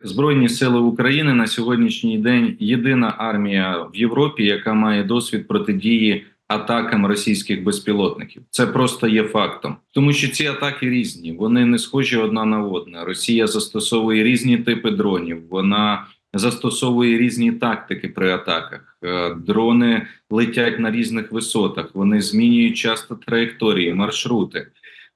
Збройні сили України на сьогоднішній день єдина армія в Європі, яка має досвід протидії атакам російських безпілотників. Це просто є фактом, тому що ці атаки різні, вони не схожі одна на одну. Росія застосовує різні типи дронів. Вона застосовує різні тактики при атаках. Е, Дрони летять на різних висотах. Вони змінюють часто траєкторії, маршрути.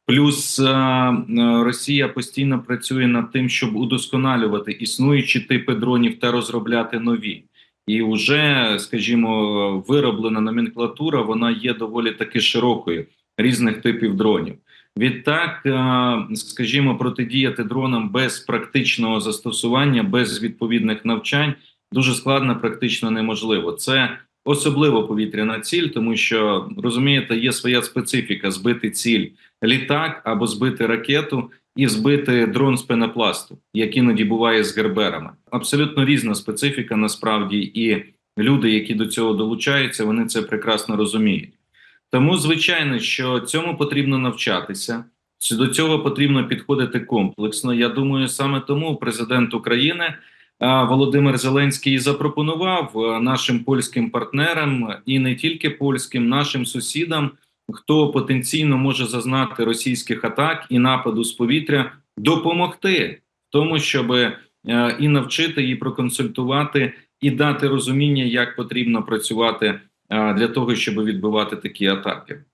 Плюс е, е, Росія постійно працює над тим, щоб удосконалювати існуючі типи дронів та розробляти нові. І вже, скажімо, вироблена номенклатура вона є доволі таки широкою різних типів дронів. Відтак, е, скажімо, протидіяти дронам без практичного застосування, без відповідних навчань дуже складно, практично неможливо. Це особливо повітряна ціль, тому що розумієте, є своя специфіка збити ціль літак або збити ракету і збити дрон з пенопласту, як іноді буває з герберами. Абсолютно різна специфіка насправді, і люди, які до цього долучаються, вони це прекрасно розуміють. Тому, звичайно, що цьому потрібно навчатися. До цього потрібно підходити комплексно. Я думаю, саме тому президент України Володимир Зеленський запропонував нашим польським партнерам і не тільки польським, нашим сусідам, хто потенційно може зазнати російських атак і нападу з повітря, допомогти тому, щоб е, і навчити, і проконсультувати, і дати розуміння, як потрібно працювати е, для того, щоб відбивати такі атаки.